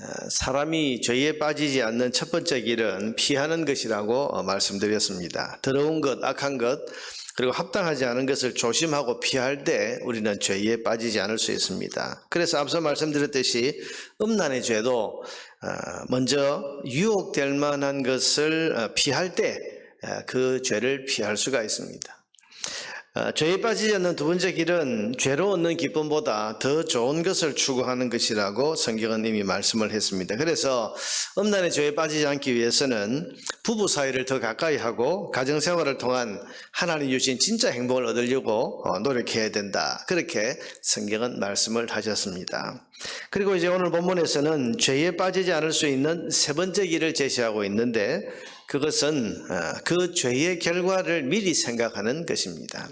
어, 사람이 죄에 빠지지 않는 첫 번째 길은 피하는 것이라고 어, 말씀드렸습니다. 더러운 것, 악한 것, 그리고 합당하지 않은 것을 조심하고 피할 때 우리는 죄에 빠지지 않을 수 있습니다. 그래서 앞서 말씀드렸듯이 음란의 죄도 어, 먼저 유혹될 만한 것을 어, 피할 때 그 죄를 피할 수가 있습니다. 어, 죄에 빠지지 않는 두 번째 길은 죄로 얻는 기쁨보다 더 좋은 것을 추구하는 것이라고 성경은 이미 말씀을 했습니다. 그래서 음란의 죄에 빠지지 않기 위해서는 부부 사이를 더 가까이 하고 가정 생활을 통한 하나님 주신 진짜 행복을 얻으려고 어, 노력해야 된다. 그렇게 성경은 말씀을 하셨습니다. 그리고 이제 오늘 본문에서는 죄에 빠지지 않을 수 있는 세 번째 길을 제시하고 있는데 그것은 어, 그 죄의 결과를 미리 생각하는 것입니다.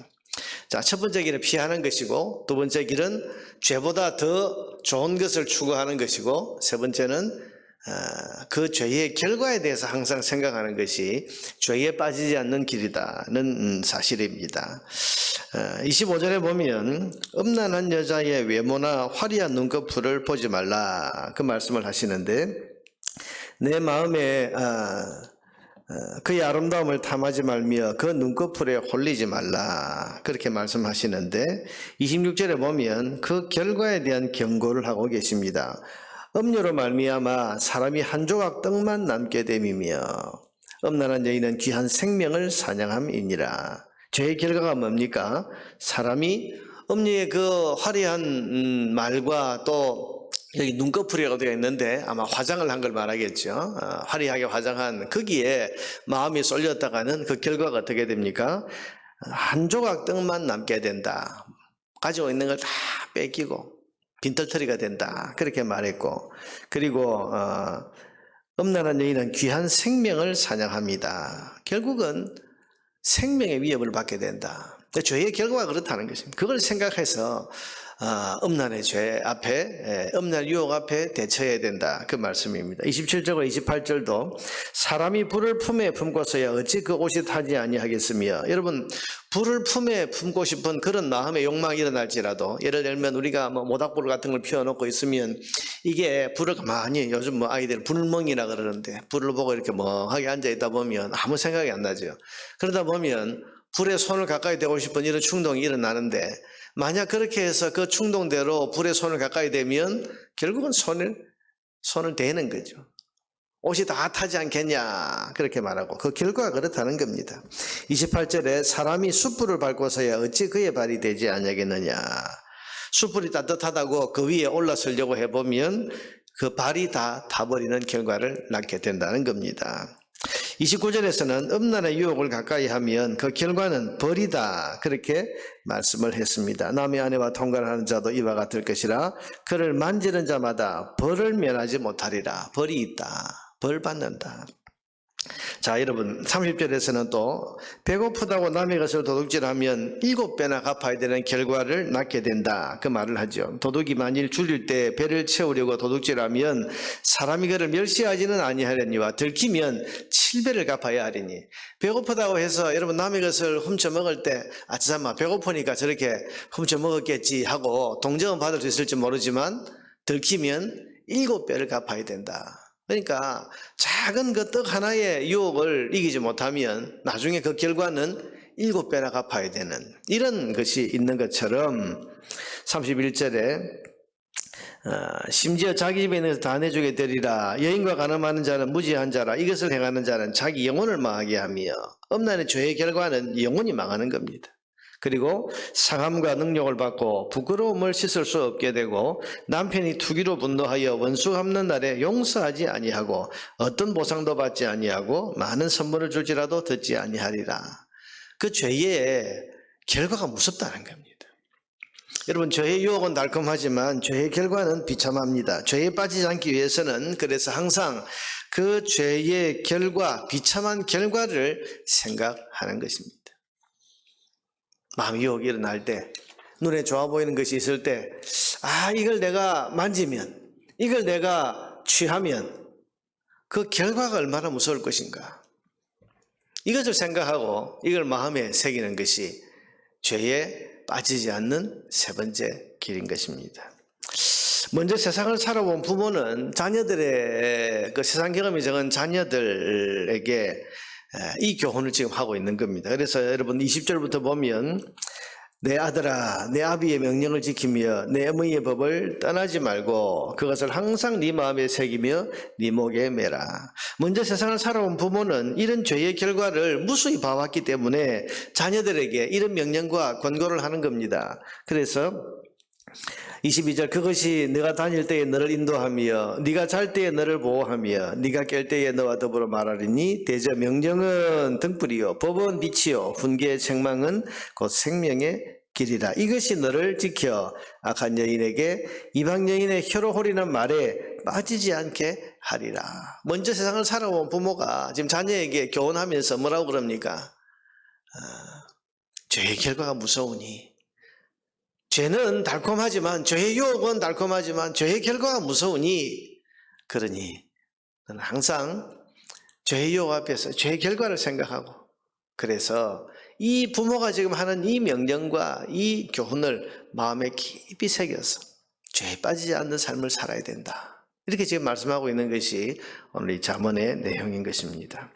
자, 첫 번째 길은 피하는 것이고, 두 번째 길은 죄보다 더 좋은 것을 추구하는 것이고, 세 번째는 어, 그 죄의 결과에 대해서 항상 생각하는 것이 죄에 빠지지 않는 길이다는 음, 사실입니다. 25절에 보면 음란한 여자의 외모나 화려한 눈꺼풀을 보지 말라 그 말씀을 하시는데 내 마음에 아, 어, 그의 아름다움을 탐하지 말며 그 눈꺼풀에 홀리지 말라. 그렇게 말씀하시는데 26절에 보면 그 결과에 대한 경고를 하고 계십니다. 음료로 말미암아 사람이 한 조각 떡만 남게 됨이며 음란한 여인은 귀한 생명을 사냥함이니라. 죄의 결과가 뭡니까? 사람이 음료의 그 화려한 음, 말과 또 여기 눈꺼풀이라고 되어 있는데 아마 화장을 한 걸 말하겠죠. 어, 화려하게 화장한 거기에 마음이 쏠렸다가는 그 결과가 어떻게 됩니까? 한 조각 떡만 남게 된다. 가지고 있는 걸 다 뺏기고 빈털터리가 된다. 그렇게 말했고 그리고 어, 음란한 여인은 귀한 생명을 사냥합니다. 결국은 생명의 위협을 받게 된다. 죄의 결과가 그렇다는 것입니다. 그걸 생각해서 아, 음란의 죄 앞에 예, 음란 유혹 앞에 대처해야 된다 그 말씀입니다. 27절과 28절도 사람이 불을 품에 품고서야 어찌 그 옷이 타지 아니하겠으며 여러분 불을 품에 품고 싶은 그런 마음의 욕망이 일어날지라도 예를 들면 우리가 뭐 모닥불 같은 걸 피워놓고 있으면 이게 불을 가만히 요즘 뭐 아이들 불멍이라 그러는데 불을 보고 이렇게 멍하게 앉아 있다 보면 아무 생각이 안 나죠. 그러다 보면 불에 손을 가까이 대고 싶은 이런 충동이 일어나는데 만약 그렇게 해서 그 충동대로 불에 손을 가까이 대면 결국은 손을 손을 대는 거죠. 옷이 다 타지 않겠냐 그렇게 말하고 그 결과가 그렇다는 겁니다. 28절에 사람이 숯불을 밟고서야 어찌 그의 발이 되지 않냐겠느냐. 숯불이 따뜻하다고 그 위에 올라서려고 해보면 그 발이 다 타버리는 결과를 낳게 된다는 겁니다. 29절에서는 음란의 유혹을 가까이 하면 그 결과는 벌이다. 그렇게 말씀을 했습니다. 남의 아내와 통과를 하는 자도 이와 같을 것이라 그를 만지는 자마다 벌을 면하지 못하리라. 벌이 있다. 벌 받는다. 자, 여러분, 30절에서는 또 배고프다고 남의 것을 도둑질하면 일곱 배나 갚아야 되는 결과를 낳게 된다. 그 말을 하죠. 도둑이 만일 줄일 때 배를 채우려고 도둑질하면 사람이 그를 멸시하지는 아니하려니와 들키면 칠배를 갚아야 하리니. 배고프다고 해서 여러분 남의 것을 훔쳐 먹을 때 아, 잠깐만 배고프니까 저렇게 훔쳐 먹었겠지 하고 동정은 받을 수 있을지 모르지만 들키면 일곱 배를 갚아야 된다. 그러니까 작은 그 떡 하나의 유혹을 이기지 못하면 나중에 그 결과는 일곱 배나 갚아야 되는 이런 것이 있는 것처럼 31절에 어, 심지어 자기 집에 있는 것다 내주게 되리라 여인과 가늠하는 자는 무지한 자라 이것을 행하는 자는 자기 영혼을 망하게 하며 엄난의 죄의 결과는 영혼이 망하는 겁니다. 그리고 상함과 능력을 받고 부끄러움을 씻을 수 없게 되고 남편이 투기로 분노하여 원수 갚는 날에 용서하지 아니하고 어떤 보상도 받지 아니하고 많은 선물을 줄지라도 듣지 아니하리라. 그 죄의 결과가 무섭다는 겁니다. 여러분 죄의 유혹은 달콤하지만 죄의 결과는 비참합니다. 죄에 빠지지 않기 위해서는 그래서 항상 그 죄의 결과, 비참한 결과를 생각하는 것입니다. 마음 유혹이 일어날 때, 눈에 좋아 보이는 것이 있을 때, 아, 이걸 내가 만지면, 이걸 내가 취하면, 그 결과가 얼마나 무서울 것인가. 이것을 생각하고 이걸 마음에 새기는 것이 죄에 빠지지 않는 세 번째 길인 것입니다. 먼저 세상을 살아본 부모는 자녀들의 그 세상 경험이 적은 자녀들에게 에, 이 교훈을 지금 하고 있는 겁니다. 그래서 여러분 20절부터 보면 내 아들아 내 아비의 명령을 지키며 내 어머니의 법을 떠나지 말고 그것을 항상 네 마음에 새기며 네 목에 매라. 먼저 세상을 살아온 부모는 이런 죄의 결과를 무수히 봐왔기 때문에 자녀들에게 이런 명령과 권고를 하는 겁니다. 그래서 22절 그것이 네가 다닐 때에 너를 인도하며 네가 잘 때에 너를 보호하며 네가 깰 때에 너와 더불어 말하리니 대저 명령은 등불이요 법은 빛이요 훈계의 책망은 곧 생명의 길이라. 이것이 너를 지켜 악한 여인에게 이방 여인의 혀로 홀이는 말에 빠지지 않게 하리라. 먼저 세상을 살아온 부모가 지금 자녀에게 교훈하면서 뭐라고 그럽니까? 아, 죄의 결과가 무서우니 죄는 달콤하지만 죄의 유혹은 달콤하지만 죄의 결과가 무서우니 그러니 너는 항상 죄의 유혹 앞에서 죄의 결과를 생각하고 그래서 이 부모가 지금 하는 이 명령과 이 교훈을 마음에 깊이 새겨서 죄에 빠지지 않는 삶을 살아야 된다. 이렇게 지금 말씀하고 있는 것이 오늘 이 잠언의 내용인 것입니다.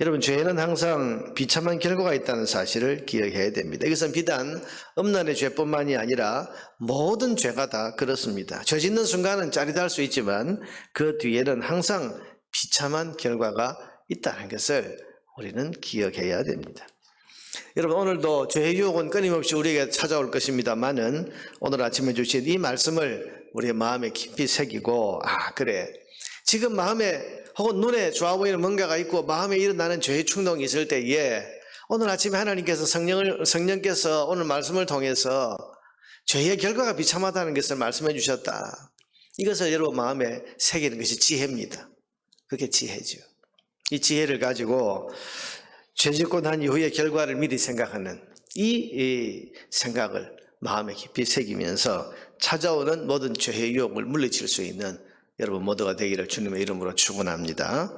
여러분 죄는 항상 비참한 결과가 있다는 사실을 기억해야 됩니다. 이것은 비단 음란의 죄뿐만이 아니라 모든 죄가 다 그렇습니다. 죄 짓는 순간은 짜릿할 수 있지만 그 뒤에는 항상 비참한 결과가 있다는 것을 우리는 기억해야 됩니다. 여러분 오늘도 죄의 유혹은 끊임없이 우리에게 찾아올 것입니다만은 오늘 아침에 주신 이 말씀을 우리의 마음에 깊이 새기고 아 그래 지금 마음에 혹은 눈에 좋아 보이는 뭔가가 있고 마음에 일어나는 죄의 충동이 있을 때에 오늘 아침에 하나님께서 성령을 성령께서 오늘 말씀을 통해서 죄의 결과가 비참하다는 것을 말씀해 주셨다. 이것을 여러분 마음에 새기는 것이 지혜입니다. 그게 지혜죠. 이 지혜를 가지고 죄 짓고 난 이후의 결과를 미리 생각하는 이, 이 생각을 마음에 깊이 새기면서 찾아오는 모든 죄의 유혹을 물리칠 수 있는 여러분 모두가 되기를 주님의 이름으로 축원합니다.